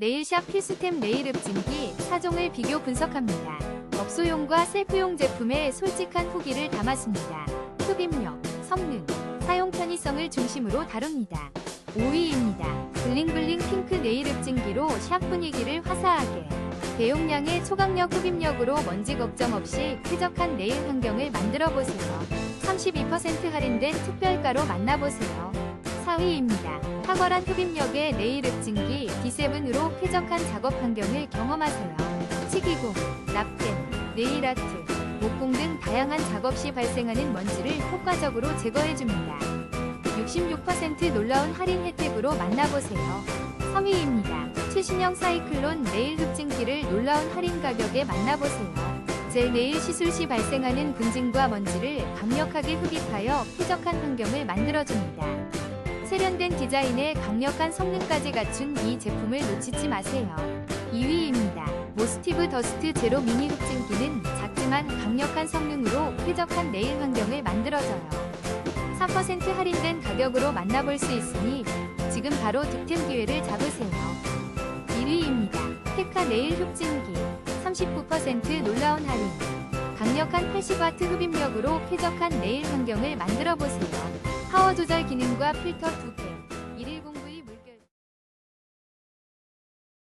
네일샵 필수템 네일 흡진기 4종을 비교 분석합니다. 업소용과 셀프용 제품의 솔직한 후기를 담았습니다. 흡입력, 성능, 사용 편의성을 중심으로 다룹니다. 5위입니다. 블링블링 핑크 네일 흡진기로 샵 분위기를 화사하게 대용량의 초강력 흡입력으로 먼지 걱정 없이 쾌적한 네일 환경을 만들어 보세요. 32% 할인된 특별가로 만나보세요. 4위입니다. 탁월한 흡입력의 네일 흡진기 D7으로 쾌적한 작업 환경을 경험하세요. 치기공, 납땜, 네일 아트, 목공 등 다양한 작업 시 발생하는 먼지를 효과적으로 제거해줍니다. 66% 놀라운 할인 혜택으로 만나보세요. 3위입니다. 최신형 사이클론 네일 흡진기를 놀라운 할인 가격에 만나보세요. 젤 네일 시술 시 발생하는 분진과 먼지를 강력하게 흡입하여 쾌적한 환경을 만들어줍니다. 세련된 디자인에 강력한 성능까지 갖춘 이 제품을 놓치지 마세요. 2위입니다. 모스티브 더스트 제로 미니 흡진기는 작지만 강력한 성능으로 쾌적한 네일 환경을 만들어줘요. 4% 할인된 가격으로 만나볼 수 있으니 지금 바로 득템 기회를 잡으세요. 1위입니다. 테카 네일 흡진기 39% 놀라운 할인 강력한 80W 흡입력으로 쾌적한 네일 환경을 만들어 보세요. 파워 조절 기능과 필터 두